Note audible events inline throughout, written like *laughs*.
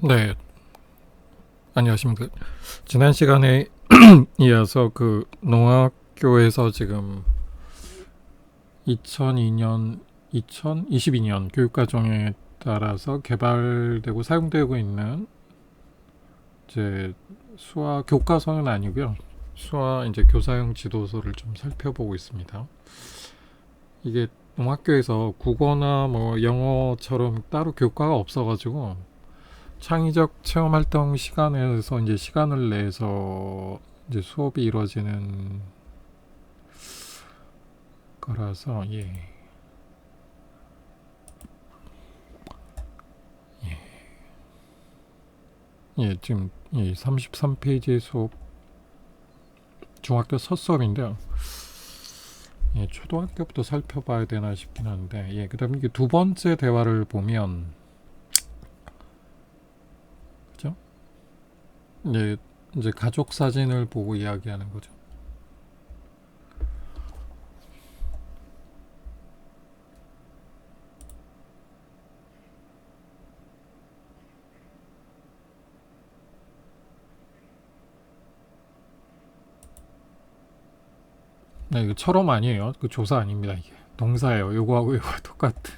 네. 안녕하십니까. 지난 시간에 *clears throat* 이어서 그 농학교에서 지금 2002년, 2022년 교육과정에 따라서 개발되고 사용되고 있는 이제 수화 교과서는 아니고요. 수화 이제 교사용 지도서를 좀 살펴보고 있습니다. 이게 농학교에서 국어나 뭐 영어처럼 따로 교과가 없어가지고 창의적 체험 활동 시간에서 이제 시간을 내서 이제 수업이 이루어지는 거라서 예. 예. 예, 지금 예, 33페이지의 수업 중학교 첫 수업인데요. 예, 초등학교부터 살펴봐야 되나 싶긴 한데 예, 그다음에 두 번째 대화를 보면 그죠? 이제 이제 가족 사진을 보고 이야기하는 거죠. 네, 이거 철험 아니에요. 그 조사 아닙니다. 이게 동사예요. 요거하고 요거 똑같은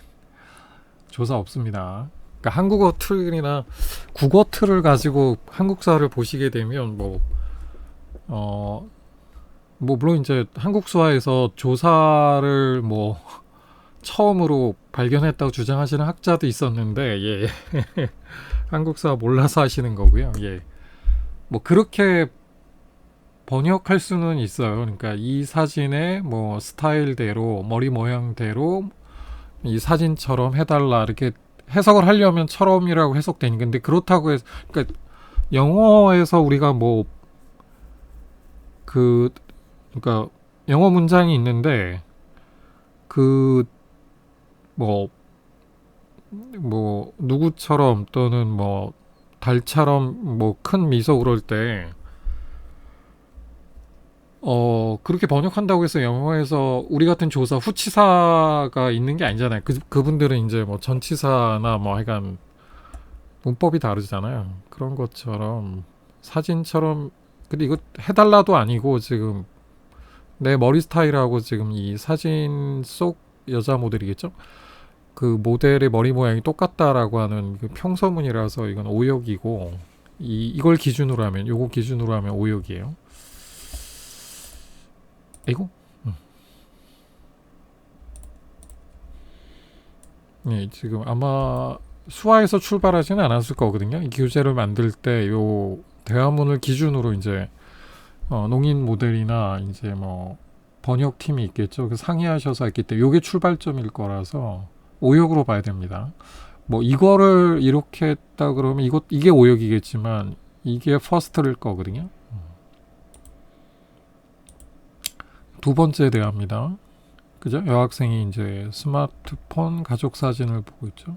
조사 없습니다. 그러니까 한국어 틀이나 국어 틀을 가지고 한국사를 보시게 되면 뭐 어, 뭐 물론 이제 한국 수화에서 조사를 뭐 처음으로 발견했다고 주장하시는 학자도 있었는데 예. *laughs* 한국사 몰라서 하시는 거고요. 예. 뭐 그렇게 번역할 수는 있어요. 그러니까 이 사진의 뭐 스타일대로 머리 모양대로 이 사진처럼 해달라 이렇게 해석을 하려면 처럼이라고 해석되니까 근데 그렇다고 해서 그러니까 영어에서 우리가 뭐 그 그러니까 영어 문장이 있는데 그 뭐뭐 누구처럼 또는 뭐 달처럼 뭐 큰 미소 그럴 때 어, 그렇게 번역한다고 해서 영어에서 우리 같은 조사 후치사가 있는 게 아니잖아요. 그, 그분들은 이제 뭐 전치사나 뭐 하여간 문법이 다르잖아요. 그런 것처럼 사진처럼 근데 이거 해달라도 아니고 지금 내 머리 스타일하고 지금 이 사진 속 여자 모델이겠죠? 그 모델의 머리 모양이 똑같다라고 하는 그 평서문이라서 이건 오역이고 이 이걸 기준으로 하면 요거 기준으로 하면 오역이에요. 이거? 음. 네, 지금 아마 수화에서 출발하지는 않았을 거거든요. 이 교재를 만들 때 요 대화문을 기준으로 이제 어, 농인 모델이나 이제 뭐 번역팀이 있겠죠. 그 상의하셔서 했기 때문에 요게 출발점일 거라서 오역으로 봐야 됩니다. 뭐 이거를 이렇게 했다 그러면 이것 이게 오역이겠지만 이게 퍼스트일 거거든요. 두 번째 대화입니다. 그죠? 여학생이 이제 스마트폰 가족 사진을 보고 있죠.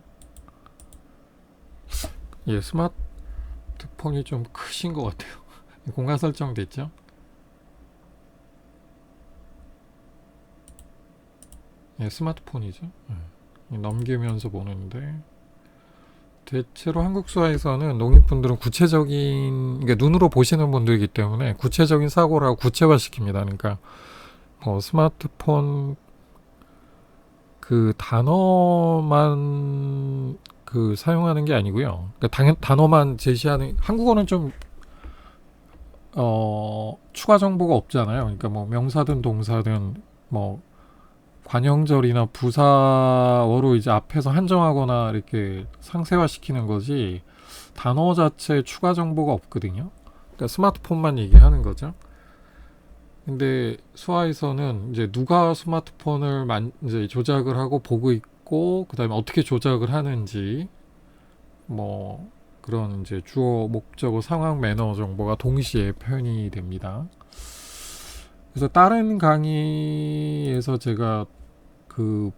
예, 스마트폰이 좀 크신 것 같아요. *laughs* 공간 설정 됐죠? 예, 스마트폰이죠. 예. 넘기면서 보는데 대체로 한국 수화에서는 농인분들은 구체적인 그러니까 눈으로 보시는 분들이기 때문에 구체적인 사고라고 구체화시킵니다. 그러니까 뭐 스마트폰 그 단어만 그 사용하는 게 아니고요. 그러니까 당연 단어만 제시하는 한국어는 좀 어, 추가 정보가 없잖아요. 그러니까 뭐 명사든 동사든 뭐 관형절이나 부사어로 이제 앞에서 한정하거나 이렇게 상세화 시키는 거지 단어 자체에 추가 정보가 없거든요. 그러니까 스마트폰만 얘기하는 거죠. 근데 수화에서는 이제 누가 스마트폰을 만, 이제 조작을 하고 보고 있고 그다음에 어떻게 조작을 하는지 뭐 그런 이제 주어 목적어 상황 매너 정보가 동시에 표현이 됩니다. 그래서 다른 강의에서 제가 그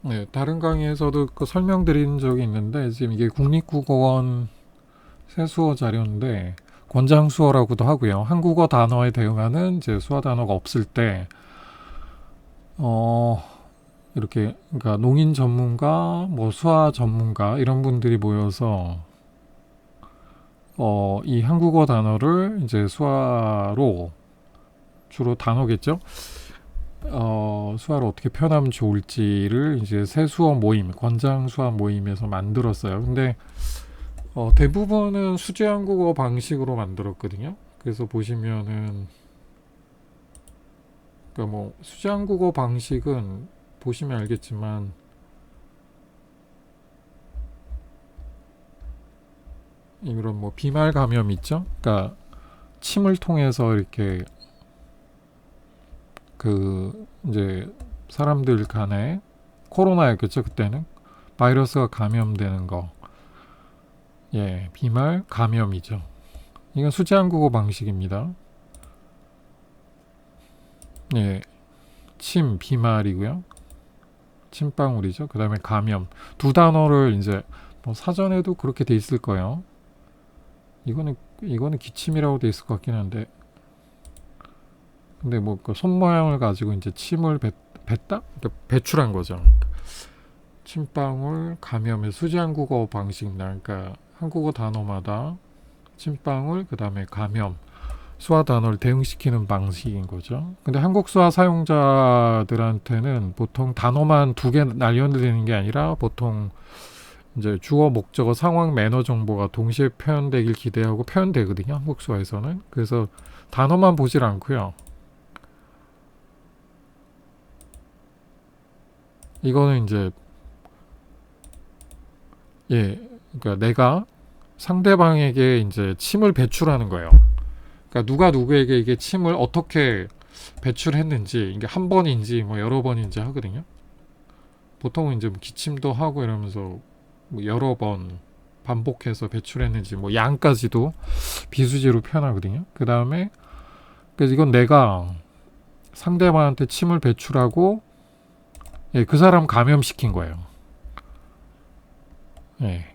네, 다른 강의에서도 그 설명드린 적이 있는데 지금 이게 국립국어원 세수어 자료인데 권장 수어라고도 하고요. 한국어 단어에 대응하는 이제 수어 단어가 없을 때, 어, 이렇게 그러니까 농인 전문가, 뭐 수화 전문가 이런 분들이 모여서 어, 이 한국어 단어를 이제 수화로 주로 단어겠죠. 어, 수화를 어떻게 표현하면 좋을지를 이제 새 수어 모임, 권장 수화 모임에서 만들었어요. 근데 어, 대부분은 수제 한국어 방식으로 만들었거든요. 그래서 보시면은 그러니까 뭐 수제 한국어 방식은 보시면 알겠지만 이런 뭐 비말 감염 있죠? 그러니까 침을 통해서 이렇게 그 이제 사람들 간에 코로나였겠죠 그때는 바이러스가 감염되는 거. 예, 비말 감염이죠. 이건 수제 한국어 방식입니다. 예, 침 비말이고요. 침방울이죠. 그 다음에 감염 두 단어를 이제 뭐 사전에도 그렇게 돼 있을 거예요. 이거는 이거는 기침이라고 돼 있을 것 같긴 한데 근데 뭐 그 손 모양을 가지고 이제 침을 뱉, 뱉다 그러니까 배출한 거죠. 침방울 감염의 수제 한국어 방식입니다. 그러니까 한국어 단어마다 침방울 그 다음에 감염 수화 단어를 대응시키는 방식인 거죠. 근데 한국 수화 사용자들한테는 보통 단어만 두 개 날려드리는 게 아니라 보통 이제 주어, 목적어, 상황, 매너 정보가 동시에 표현되길 기대하고 표현되거든요. 한국 수화에서는. 그래서 단어만 보질 않고요. 이거는 이제 예, 그러니까 내가 상대방에게 이제 침을 배출하는 거예요. 그러니까 누가 누구에게 이게 침을 어떻게 배출했는지 이게 한 번인지 뭐 여러 번인지 하거든요. 보통은 이제 뭐 기침도 하고 이러면서 뭐 여러 번 반복해서 배출했는지 뭐 양까지도 비수지로 표현하거든요. 그 다음에 그래서 이건 내가 상대방한테 침을 배출하고 예, 그 사람 감염시킨 거예요. 예.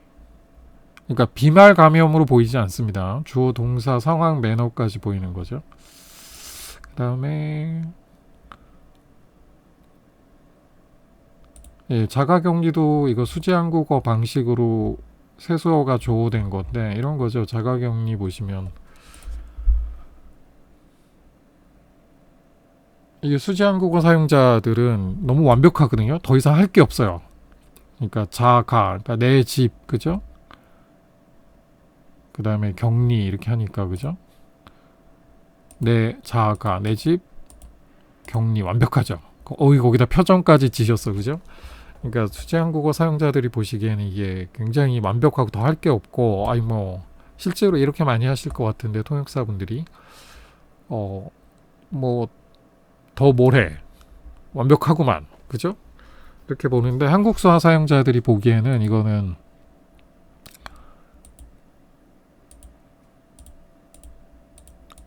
그러니까 비말 감염으로 보이지 않습니다. 주어, 동사, 상황, 매너까지 보이는 거죠. 그 다음에 예, 자가격리도 이거 수제 한국어 방식으로 세수어가 조어된 건데 이런 거죠. 자가격리 보시면 이게 수제 한국어 사용자들은 너무 완벽하거든요. 더 이상 할 게 없어요. 그러니까 자가, 그러니까 내 집, 그죠? 그 다음에 격리 이렇게 하니까 그죠? 내 자가, 내 집, 격리 완벽하죠. 어이 거기다 표정까지 지셨어, 그죠? 그러니까 수제 한국어 사용자들이 보시기에는 이게 굉장히 완벽하고 더 할 게 없고, 아니 뭐 실제로 이렇게 많이 하실 것 같은데 통역사분들이 어 뭐 더 뭘해 완벽하구만 그죠? 이렇게 보는데 한국사 사용자들이 보기에는 이거는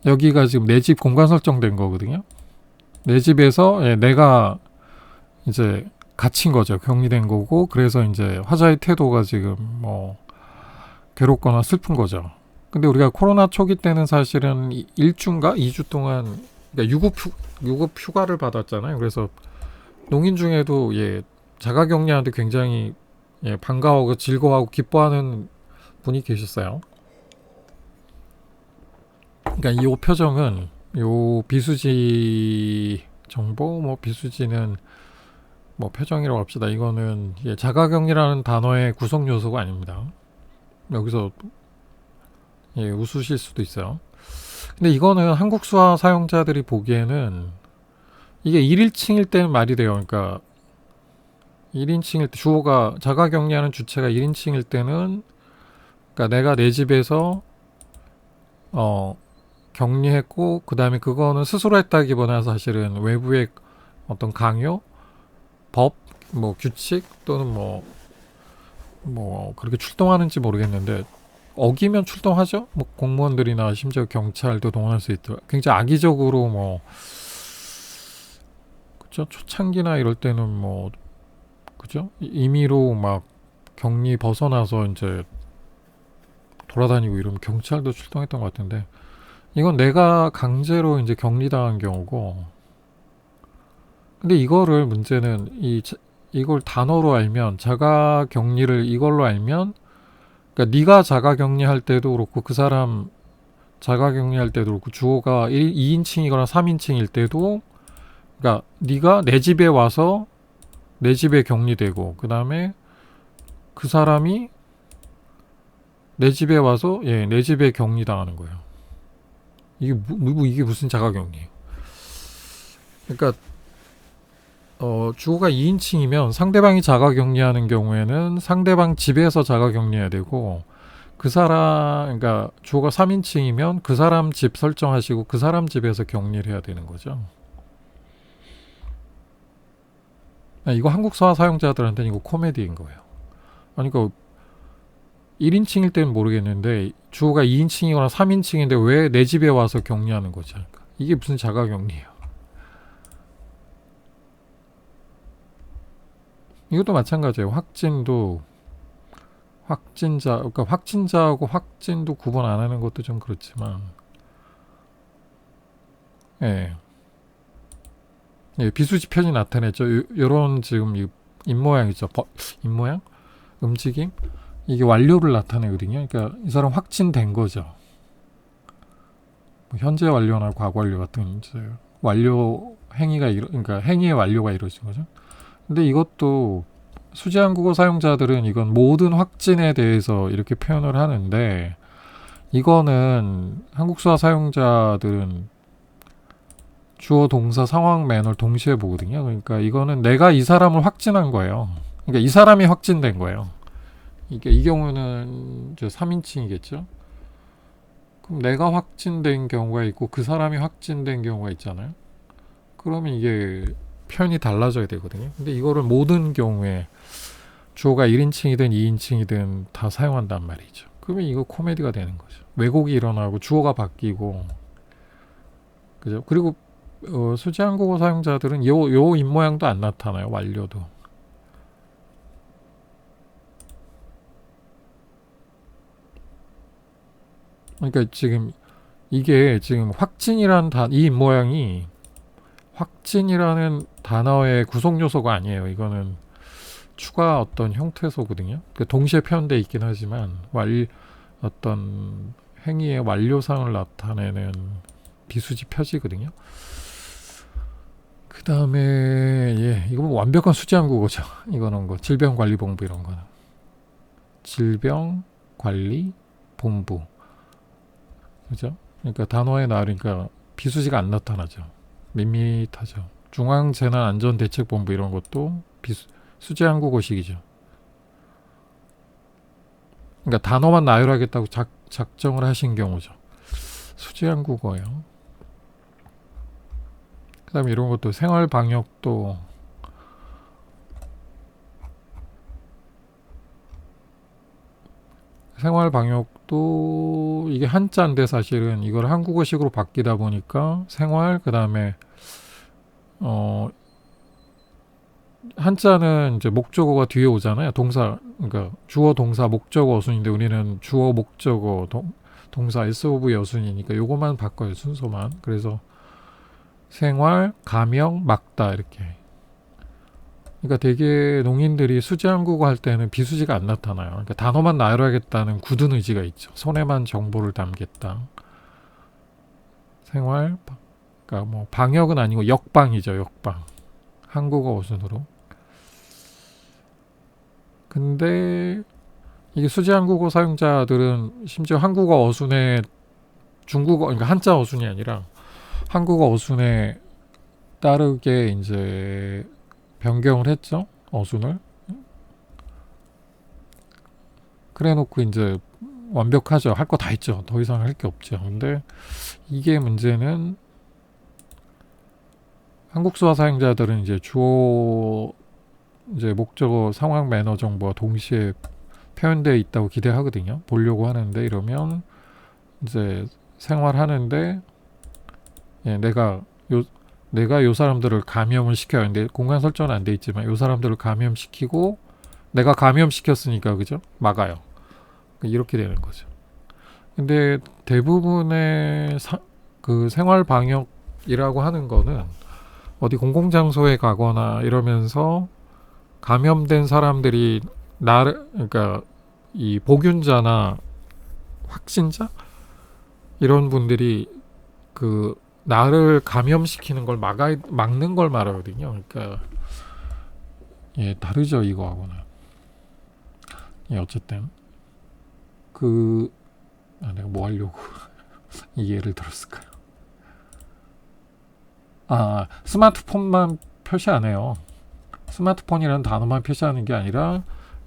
여기가 지금 내 집 공간 설정된 거거든요. 내 집에서 예, 내가 이제 갇힌 거죠. 격리된 거고 그래서 이제 화자의 태도가 지금 뭐 괴롭거나 슬픈 거죠. 근데 우리가 코로나 초기 때는 사실은 1주인가 2주 동안 그러니까 유급 휴, 유급 휴가를 받았잖아요. 그래서 농인 중에도 예 자가 격리하는데 굉장히 예 반가워하고 즐거워하고 기뻐하는 분이 계셨어요. 그러니까 이 표정은 요 비수지 정보 뭐 비수지는 뭐 표정이라고 합시다. 이거는 예, 자가격리라는 단어의 구성 요소가 아닙니다. 여기서 예, 웃으실 수도 있어요. 근데 이거는 한국 수화 사용자들이 보기에는 이게 1인칭일 때는 말이 돼요. 그러니까 1인칭일 때 주어가 자가 격리하는 주체가 1인칭일 때는 그러니까 내가 내 집에서 어 격리했고 그 다음에 그거는 스스로 했다기보다 사실은 외부의 어떤 강요, 법, 뭐 규칙 또는 뭐뭐 뭐 그렇게 출동하는지 모르겠는데 어기면 출동하죠. 뭐 공무원들이나 심지어 경찰도 동원할 수 있죠. 굉장히 악의적으로 뭐 그죠 초창기나 이럴 때는 뭐 그죠 임의로 막 격리 벗어나서 이제 돌아다니고 이러면 경찰도 출동했던 것 같은데 이건 내가 강제로 이제 격리당한 경우고 근데 이거를 문제는 이 자- 이걸 단어로 알면 자가 격리를 이걸로 알면 그러니까 네가 자가 격리할 때도 그렇고 그 사람 자가 격리할 때도 그렇고 주어가 1, 2인칭이거나 3인칭일 때도 그러니까 네가 내 집에 와서 내 집에 격리되고 그다음에 그 사람이 내 집에 와서 예, 내 집에 격리당하는 거예요. 이게 무, 무- 이게 무슨 자가 격리예요? 그러니까 어, 주어가 2인칭이면 상대방이 자가 격리하는 경우에는 상대방 집에서 자가 격리해야 되고 그 사람 그러니까 주어가 3인칭이면 그 사람 집 설정하시고 그 사람 집에서 격리를 해야 되는 거죠. 아, 이거 한국사 사용자들한테는 이거 코미디인 거예요. 아니 그 1인칭일 때는 모르겠는데 주어가 2인칭이거나 3인칭인데 왜 내 집에 와서 격리하는? 그러니까 이게 무슨 자가 격리예요? 이것도 마찬가지예요. 확진도 확진자 그러니까 확진자하고 확진도 구분 안 하는 것도 좀 그렇지만 예. 예, 비수지 편이 나타냈죠. 요, 요런 지금 이 입모양이죠. 버, 입모양? 움직임? 이게 완료를 나타내거든요. 그러니까 이 사람 확진된 거죠. 뭐 현재 완료나 과거 완료 같은 이제 완료 행위가 이루, 그러니까 행위의 완료가 이루어진 거죠. 근데 이것도 수지 한국어 사용자들은 이건 모든 확진에 대해서 이렇게 표현을 하는데 이거는 한국 수화 사용자들은 주어 동사 상황 매너를 동시에 보거든요. 그러니까 이거는 내가 이 사람을 확진한 거예요. 그러니까 이 사람이 확진된 거예요. 이게 이 경우는 이제 3인칭이겠죠. 그럼 내가 확진된 경우가 있고 그 사람이 확진된 경우가 있잖아요. 그러면 이게 표현이 달라져야 되거든요. 근데 이거를 모든 경우에 주어가 1인칭이든 2인칭이든 다 사용한단 말이죠. 그러면 이거 코미디가 되는 거죠. 왜곡이 일어나고 주어가 바뀌고 그죠? 그리고 어, 수지 한국어 사용자들은 요, 요 입모양도 안 나타나요. 완료도. 그러니까 지금 이게 지금 확진이라는 단, 이 입모양이 확진이라는 단어의 구성 요소가 아니에요. 이거는 추가 어떤 형태소거든요. 그 동시에 표현돼 있긴 하지만 완 어떤 행위의 완료상을 나타내는 비수지 표지거든요. 그 다음에 예 이거 뭐 완벽한 수지 한국어죠. *laughs* 이거는 거 질병관리본부 이런 거는 질병관리본부 그죠? 그러니까 단어에 나으니까 비수지가 안 나타나죠. 밋밋하죠. 중앙재난안전대책본부 이런 것도 비수, 수제 한국 어식이죠. 그러니까 단어만 나열하겠다고 작, 작정을 하신 경우죠. 수제 한국어예요. 그 다음에 이런 것도 생활 방역도 생활 방역도 이게 한자인데 사실은 이걸 한국어식으로 바뀌다 보니까 생활 그다음에 어 한자는 이제 목적어가 뒤에 오잖아요. 동사 그러니까 주어 동사 목적어 어순인데 우리는 주어 목적어 동, 동사 S 오브 여순이니까 요것만 바꿔요. 순서만. 그래서 생활, 가명, 막다 이렇게. 그러니까 되게 농인들이 수지 한국어 할 때는 비수지가 안 나타나요. 그러니까 단어만 나열하겠다는 굳은 의지가 있죠. 손에만 정보를 담겠다. 생활, 바- 그러니까 뭐 방역은 아니고 역방이죠. 역방. 한국어 어순으로. 근데 이게 수지 한국어 사용자들은 심지어 한국어 어순에 중국어 그러니까 한자 어순이 아니라 한국어 어순에 따르게 이제 변경을 했죠. 어순을. 그래 놓고 이제 완벽하죠. 할 거 다 했죠. 더 이상 할 게 없죠. 근데 이게 문제는 한국 수화 사용자들은 이제 주어 이제 목적어 상황 매너 정보가 동시에 표현되어 있다고 기대하거든요. 보려고 하는데 이러면 이제 생활하는데 예, 내가 요 내가 요 사람들을 감염을 시켜야 하는데 공간 설정은 안 돼 있지만 요 사람들을 감염시키고 내가 감염시켰으니까 그죠? 막아요. 이렇게 되는 거죠. 근데 대부분의 사, 그 생활 방역이라고 하는 거는 어디 공공장소에 가거나 이러면서 감염된 사람들이 나를 그러니까 이 복균자나 확진자 이런 분들이 그 나를 감염시키는 걸 막아 막는 걸 말하거든요. 그러니까 예 다르죠 이거하고는. 예 어쨌든 그 아, 내가 뭐 하려고 *laughs* 이 예를 들었을까요? 아 스마트폰만 표시 안 해요. 스마트폰이라는 단어만 표시하는 게 아니라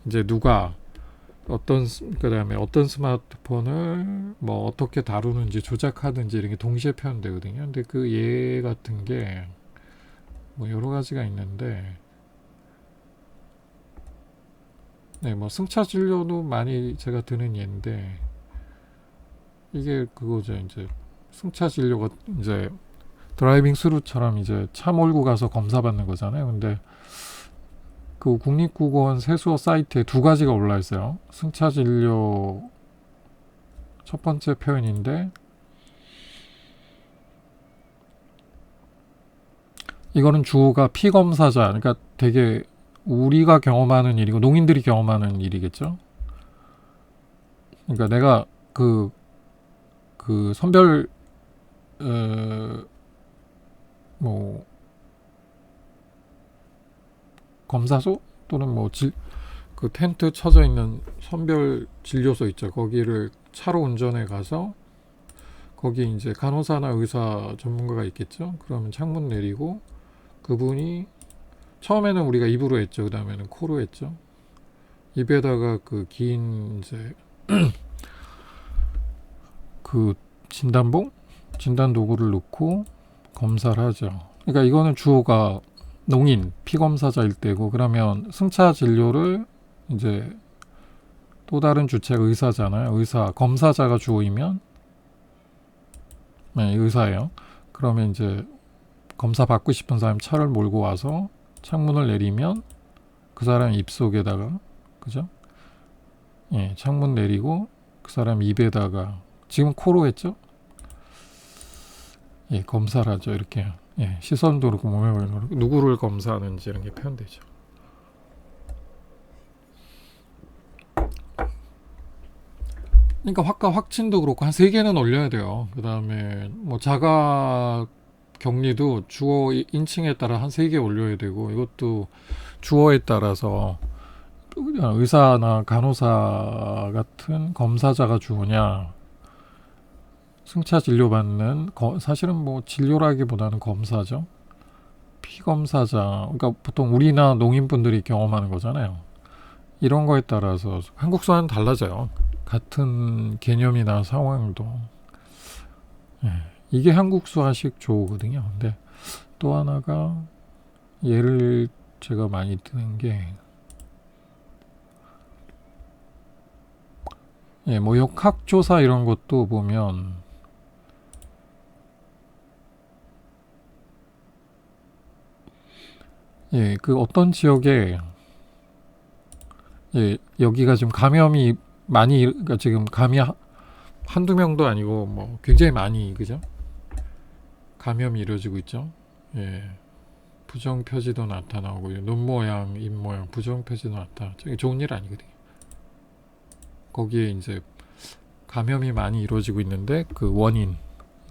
이제 누가 어떤 스- 그다음에 어떤 스마트폰을 뭐 어떻게 다루는지 조작하든지 이런 게 동시에 표현되거든요. 근데 그 예 같은 게 뭐 여러 가지가 있는데 네, 뭐 승차 진료도 많이 제가 드는 예인데 이게 그거죠. 이제 승차 진료가 이제 드라이빙 스루처럼 이제 차 몰고 가서 검사 받는 거잖아요. 근데 그 국립국어원 세수어 사이트에 두 가지가 올라 있어요. 승차 진료 첫 번째 표현인데 이거는 주어가 피검사자 그러니까 되게 우리가 경험하는 일이고 농인들이 경험하는 일이겠죠. 그러니까 내가 그그 선별 어, 뭐 검사소 또는 뭐그 텐트 쳐져 있는 선별 진료소 있죠. 거기를 차로 운전해 가서 거기 이제 간호사나 의사 전문가가 있겠죠. 그러면 창문 내리고 그분이 처음에는 우리가 입으로 했죠. 그다음에는 코로 했죠. 입에다가 그 긴 이제 *clears throat* 그 진단봉, 진단 도구를 넣고 검사를 하죠. 그러니까 이거는 주어가 농인, 피검사자일 때고 그러면 승차 진료를 이제 또 다른 주체가 의사잖아요. 의사, 검사자가 주어이면 네, 의사예요. 그러면 이제 검사 받고 싶은 사람 차를 몰고 와서 창문을 내리면 그 사람 입 속에다가 그죠? 예, 창문 내리고 그 사람 입에다가 지금 코로 했죠? 예, 검사를 하죠. 이렇게 예, 시선도 그렇고 몸에 보이는 거 누구를 검사하는지 이런 게 표현되죠. 그러니까 확과 확진도 그렇고 한 세 개는 올려야 돼요. 그 다음에 뭐 자가 격리도 주어 이- 인칭에 따라 한 세 개 올려야 되고 이것도 주어에 따라서 의사나 간호사 같은 검사자가 주어냐 승차 진료 받는 거- 사실은 뭐 진료라기보다는 검사죠. 피검사자 그러니까 보통 우리나 농인분들이 경험하는 거잖아요. 이런 거에 따라서 한국사는 달라져요. 같은 개념이나 상황도 예, 이게 한국 수화식 조거든요. 근데 또 하나가 예를 제가 많이 드는 게 예, 뭐 역학조사 이런 것도 보면 예, 그 어떤 지역에 예, 여기가 지금 감염이 많이 일- 그러니까 지금 감이 하- 한두 명도 아니고 뭐 굉장히 많이 그죠? 감염이 이루어지고 있죠. 예. 부정 표지도 나타나고 눈 모양, 입 모양 부정 표지도 나타나. 저게 좋은 일 아니거든요. 거기에 이제 감염이 많이 이루어지고 있는데 그 원인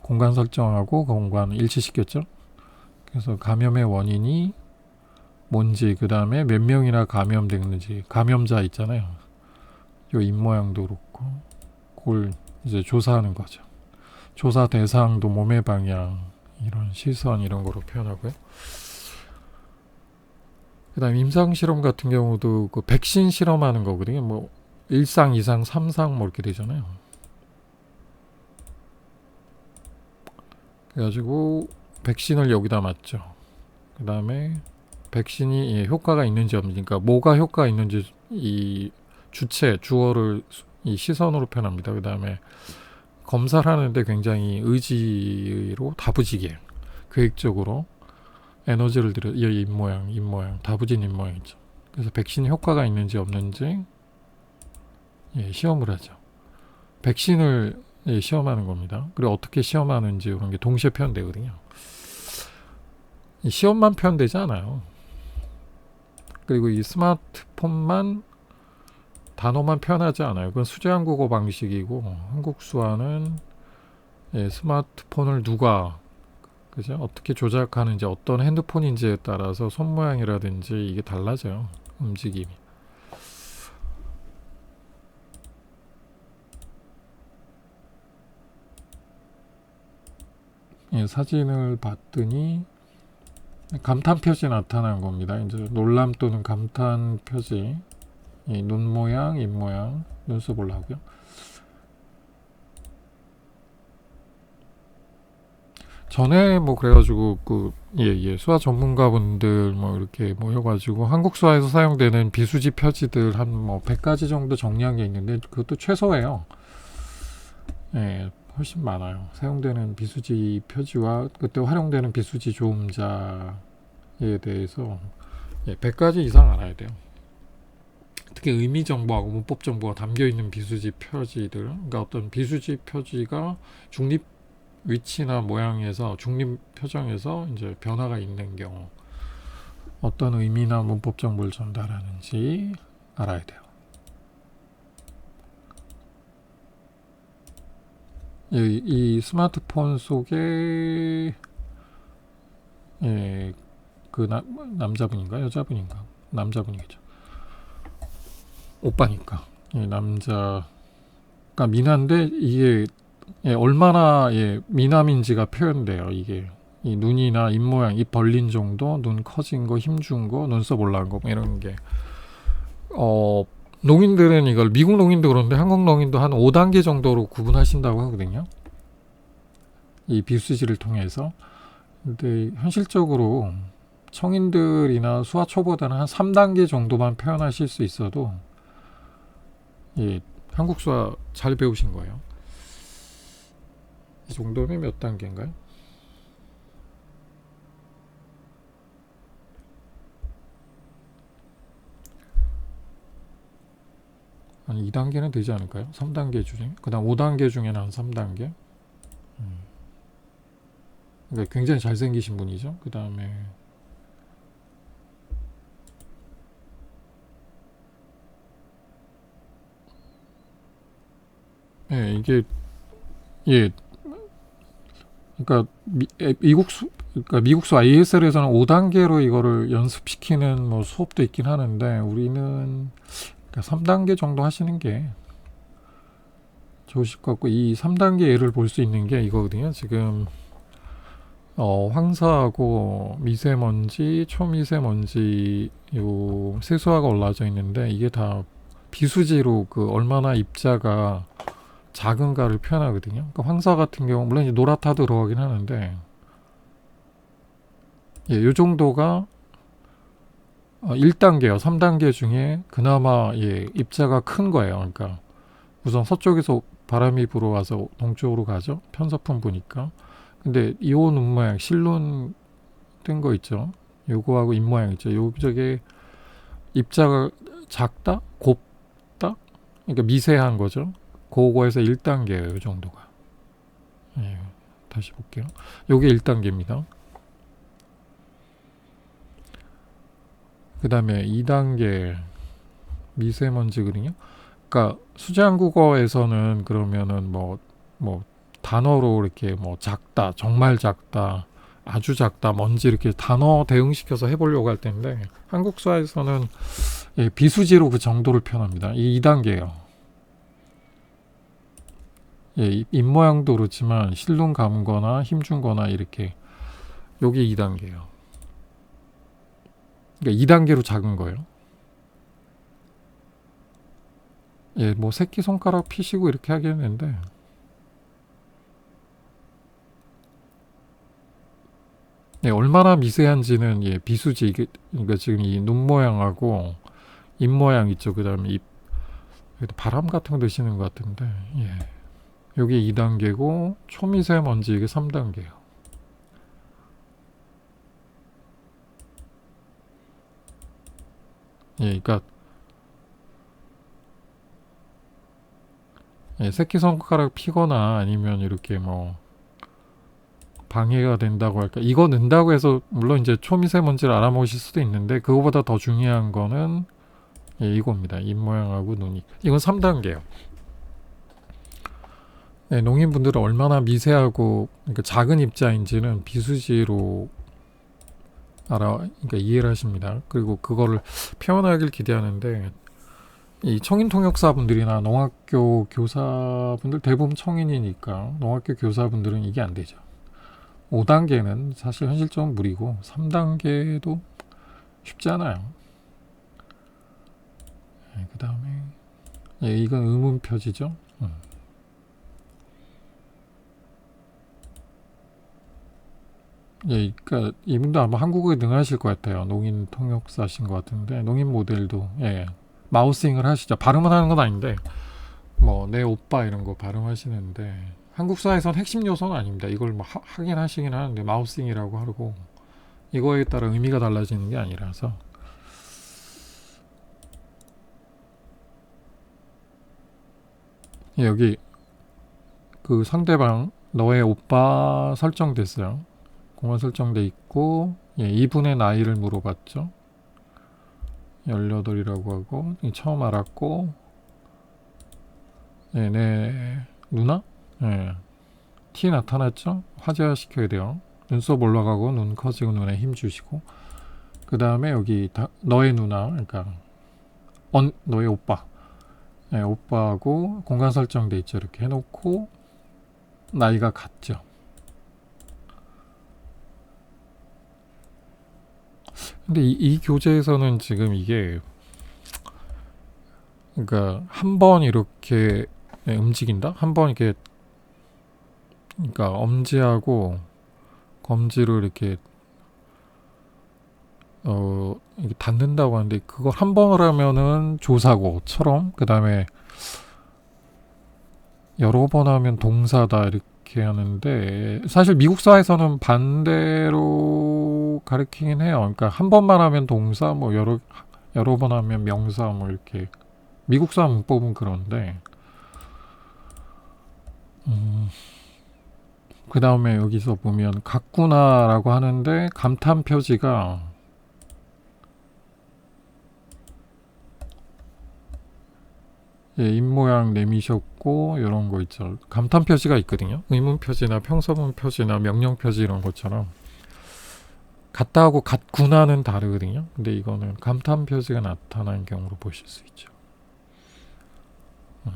공간 설정하고 그 공간을 일치시켰죠. 그래서 감염의 원인이 뭔지 그 다음에 몇 명이나 감염됐는지 감염자 있잖아요. 요 입 모양도 그렇고 그걸 이제 조사하는 거죠. 조사 대상도 몸의 방향 이런 시선 이런 거로 표현하고요. 그다음 임상 실험 같은 경우도 그 백신 실험하는 거거든요. 뭐 1상, 2상, 3상 뭐 이렇게 되잖아요. 그래가지고 백신을 여기다 맞죠. 그 다음에 백신이 예, 효과가 있는지 없는지, 그러니까 뭐가 효과가 있는지 이 주체, 주어를 수- 이 시선으로 표현합니다. 그 다음에 검사를 하는데 굉장히 의지로 다부지게 계획적으로 에너지를 들여 이입 모양, 입 모양, 다부진 입 모양이죠. 그래서 백신 효과가 있는지 없는지 예, 시험을 하죠. 백신을 예, 시험하는 겁니다. 그리고 어떻게 시험하는지 이런 게 동시에 표현되거든요. 이 시험만 표현되지 않아요. 그리고 이 스마트폰만 단어만 표현하지 않아요. 그건 수제 한국어 방식이고 한국 수화는 예, 스마트폰을 누가 그죠? 어떻게 조작하는지 어떤 핸드폰인지에 따라서 손 모양이라든지 이게 달라져요. 움직임이. 예, 사진을 봤더니 감탄 표지 나타난 겁니다. 이제 놀람 또는 감탄. 이눈 모양, 입 모양, 눈썹 올라오고요. 전에 뭐 그래가지고 그 예예 수화 전문가분들 뭐 이렇게 모여가지고 한국 수화에서 사용되는 비수지 표지들 한 뭐 100가지 정도 정리한 게 있는데 그것도 최소예요. 예, 훨씬 많아요. 사용되는 비수지 표지와 그때 활용되는 비수지 조음자에 대해서 예, 100가지 이상 알아야 돼요. 특히 의미 정보하고 문법 정보가 담겨 있는 비수지 표지들, 그러니까 어떤 비수지 표지가 중립 위치나 모양에서 중립 표정에서 이제 변화가 있는 경우 어떤 의미나 문법 정보를 전달하는지 알아야 돼요. 이, 이 스마트폰 속에 예, 그 나, 남자분인가 여자분인가 남자분이겠죠. 오빠니까 이 남자가 미나인데 이게 예, 얼마나 예, 미남인지가 표현돼요. 이게 이 눈이나 입 모양, 입 벌린 정도, 눈 커진 거, 힘 준 거, 눈썹 올라간 거 뭐 이런 게 어, 농인들은 이걸 미국 농인도 그런데 한국 농인도 한 5단계 정도로 구분하신다고 하거든요. 이 비수지를 통해서. 근데 현실적으로 청인들이나 수화 초보다는 한 3단계 정도만 표현하실 수 있어도 예, 한국 수화 잘 배우신 거예요. 이 정도면 몇 단계인가요? 아니 2단계는 되지 않을까요? 3단계 중에 그 다음 5단계 중에는 한 3단계 음. 그러니까 굉장히 잘생기신 분이죠 그 다음에 예 이게 예 그러니까 미, 에, 미국 수 그러니까 미국수 ISL에서는 5단계로 이거를 연습시키는 뭐 수업도 있긴 하는데 우리는 그러니까 3단계 정도 하시는 게 좋으실 것 같고 이 3단계 예를 볼 수 있는 게 이거거든요. 지금 어, 황사하고 미세먼지, 초미세먼지 요 세수화가 올라져 있는데 이게 다 비수지로 그 얼마나 입자가 작은가를 표현하거든요. 그러니까 황사 같은 경우 물론 이제 노랗다 들어가긴 하는데 예, 요 정도가 어, 1단계요. 3단계 중에 그나마 예, 입자가 큰 거예요. 그러니까 우선 서쪽에서 바람이 불어와서 동쪽으로 가죠. 편서풍 부니까. 근데 이온 눈 모양 실눈 뜬거 있죠. 요거하고 입 모양 있죠. 요 저게 입자가 작다, 곱다, 그러니까 미세한 거죠. 그거에서 1단계예요. 이 정도가. 예, 다시 볼게요. 요게 1단계입니다. 그 다음에 2단계 미세먼지거든요. 그러니까 수제한국어에서는 그러면은 뭐, 뭐, 단어로 이렇게 뭐 작다, 정말 작다, 아주 작다, 먼지 이렇게 단어 대응시켜서 해보려고 할 텐데, 한국사에서는 예, 비수지로 그 정도를 표현합니다. 이 2단계예요. 예, 입 모양도 그렇지만 실눈 감거나 힘준 거나 이렇게 요게 2단계예요. 그러니까 2단계로 작은 거예요. 예, 뭐 새끼 손가락 피시고 이렇게 하겠는데 예, 얼마나 미세한지는 예, 비수지 이게 그러니까 지금 이 눈 모양하고 입 모양 있죠. 그다음에 입 바람 같은 거 드시는 것 같은데 예. 요게 2단계고 초미세먼지 이게 3단계예요. 예, 그러니까 예, 새끼 손가락 피거나 아니면 이렇게 뭐 방해가 된다고 할까? 이거 넣는다고 해서 물론 이제 초미세먼지를 알아보실 수도 있는데 그거보다 더 중요한 거는 예, 이겁니다. 잎 모양하고 눈이. 이건 3단계예요. 네, 농인분들은 얼마나 미세하고 그러니까 작은 입자인지는 비수지로 알아 그러니까 이해를 하십니다. 그리고 그거를 표현하길 기대하는데 이 청인 통역사분들이나 농학교 교사분들 대부분 청인이니까 농학교 교사분들은 이게 안 되죠. 5단계는 사실 현실적으로 무리고 3단계도 쉽지 않아요. 그 다음에 예, 이건 의문 표지죠. 음. 예, 그러니까 이분도 아마 한국어에 능하실 것 같아요. 농인 통역사신 것 같은데 농인 모델도 예 마우싱을 하시죠. 발음은 하는 건 아닌데 뭐 내 오빠 이런 거 발음하시는데 한국사에선 핵심 요소는 아닙니다. 이걸 뭐 하, 하긴 하시긴 하는데 마우싱이라고 하고 이거에 따라 의미가 달라지는 게 아니라서 예, 여기 그 상대방 너의 오빠 설정됐어요. 공간 설정돼 있고 예, 이분의 나이를 물어봤죠. 18이라고 하고 이 처음 알았고 예, 내 누나? 예. T 나타났죠? 화제화 시켜야 돼요. 눈썹 올라가고 눈 커지고 눈에 힘 주시고 그 다음에 여기 다, 너의 누나 그러니까 언, 너의 오빠 예, 오빠하고 공간 설정돼 있죠. 이렇게 해놓고 나이가 같죠. 근데 이, 이 교재에서는 지금 이게 그러니까 한 번 이렇게 예, 움직인다? 한 번 이렇게 그러니까 엄지하고 검지로 이렇게 어 이게 닿는다고 하는데 그걸 한 번을 하면은 조사고처럼 그 다음에 여러 번 하면 동사다 이렇게 하는데 사실 미국사에서는 반대로 가르치긴 해요. 그러니까 한 번만 하면 동사 뭐 여러 여러 번 하면 명사 뭐 이렇게 미국사 문법은 그런데 음, 그 다음에 여기서 보면 같구나라고 하는데 감탄 표지가 예, 입 모양 내미셨고 이런 거 있죠. 감탄 표지가 있거든요. 의문 표지나 평서문 표지나 명령 표지 이런 것처럼 같다 하고 같구나는 다르거든요. 근데 이거는 감탄 표지가 나타난 경우로 보실 수 있죠. 음.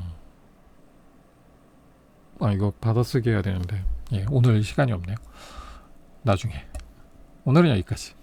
아 이거 받아쓰기 해야 되는데 예, 오늘 시간이 없네요. 나중에 오늘은 여기까지.